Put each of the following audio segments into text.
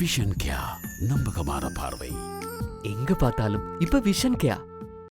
Vision கியா நம்பகமான பார்வை. எங்க பார்த்தாலும் இப்ப விஷன் கேயா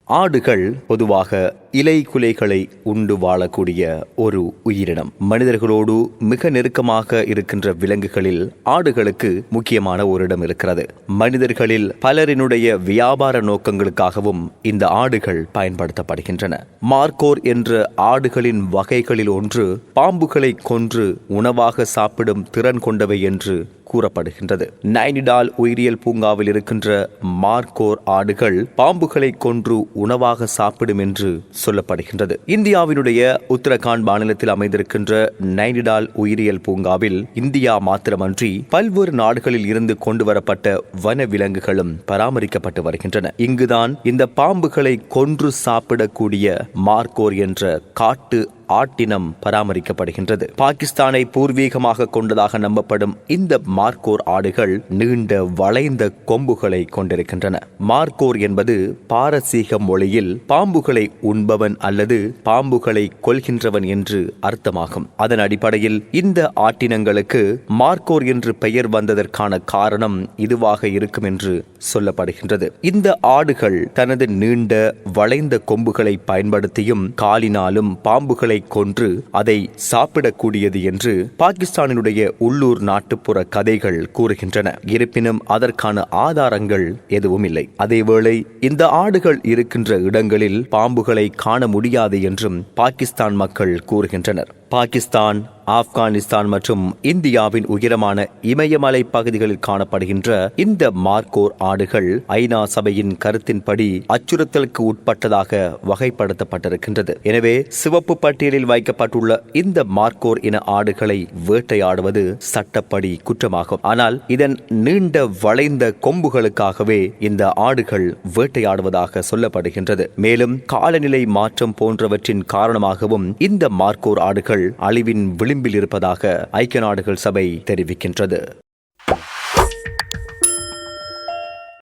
ஆடுகள் பொதுவாக இலை குலைகளை உண்டு வாழக்கூடிய ஒரு உயிரினம். மனிதர்களோடு மிக நெருக்கமாக இருக்கின்ற விலங்குகளில் ஆடுகளுக்கு முக்கியமான ஒரு இடம் இருக்கிறது. மனிதர்களில் பலரினுடைய வியாபார நோக்கங்களுக்காகவும் இந்த ஆடுகள் பயன்படுத்தப்படுகின்றன. மார்க்கோர் என்ற ஆடுகளின் வகைகளில் ஒன்று பாம்புகளை கொன்று உணவாக சாப்பிடும் திறன் கொண்டவை என்று கூறப்படுகின்றது. நைனிடால் உயிரியல் பூங்காவில் இருக்கின்ற மார்கோர் ஆடுகள் பாம்புகளை கொன்று உணவாக சாப்பிடும் என்று சொல்லப்படுகின்றது. இந்தியாவினுடைய உத்தரகாண்ட் மாநிலத்தில் அமைந்திருக்கின்ற நைனிடால் உயிரியல் பூங்காவில் இந்தியா மாத்திரமன்றி பல்வேறு நாடுகளில் இருந்து கொண்டு வரப்பட்ட வன விலங்குகளும் பராமரிக்கப்பட்டு வருகின்றன. இங்குதான் இந்த பாம்புகளை கொன்று சாப்பிடக்கூடிய மார்கோர் என்ற காட்டு ஆட்டினம் பராமரிக்கப்படுகின்றது. பாகிஸ்தானை பூர்வீகமாக கொண்டதாக நம்பப்படும் இந்த மார்க்கோர் ஆடுகள் நீண்ட வளைந்த கொம்புகளை கொண்டிருக்கின்றன. மார்க்கோர் என்பது பாரசீக மொழியில் பாம்புகளை உண்பவன் அல்லது பாம்புகளை கொள்கின்றவன் என்று அர்த்தமாகும். அதன் அடிப்படையில் இந்த ஆட்டினங்களுக்கு மார்க்கோர் என்று பெயர் வந்ததற்கான காரணம் இதுவாக இருக்கும் என்று சொல்லப்படுகின்றது. இந்த ஆடுகள் தனது நீண்ட வளைந்த கொம்புகளை பயன்படுத்தியும் காலினாலும் பாம்புகளை கொன்று அதை சாப்பிடக்கூடியது என்று பாகிஸ்தானினுடைய உள்ளூர் நாட்டுப்புற கதைகள் கூறுகின்றன. இருப்பினும் அதற்கான ஆதாரங்கள் எதுவும் இல்லை அதேவேளை இந்த ஆடுகள் இருக்கின்ற இடங்களில் பாம்புகளை காண முடியாது என்றும் பாகிஸ்தான் மக்கள் கூறுகின்றனர். பாகிஸ்தான் ஆப்கானிஸ்தான் மற்றும் இந்தியாவின் உயரமான இமயமலை பகுதிகளில் காணப்படுகின்ற இந்த மார்க்கோர் ஆடுகள் ஐநா சபையின் கருத்தின்படி அச்சுறுத்தலுக்கு உட்பட்டதாக வகைப்படுத்தப்பட்டிருக்கின்றது. எனவே சிவப்பு பட்டியலில் வைக்கப்பட்டுள்ள இந்த மார்க்கோர் இன ஆடுகளை வேட்டையாடுவது சட்டப்படி குற்றமாகும். ஆனால் இதன் நீண்ட வளைந்த கொம்புகளுக்காகவே இந்த ஆடுகள் வேட்டையாடுவதாக சொல்லப்படுகின்றது. மேலும் காலநிலை மாற்றம் போன்றவற்றின் காரணமாகவும் இந்த மார்க்கோர் ஆடுகள் அழிவின் விளிம்பில் இருப்பதாக ஐக்கிய நாடுகள் சபை தெரிவிக்கின்றது.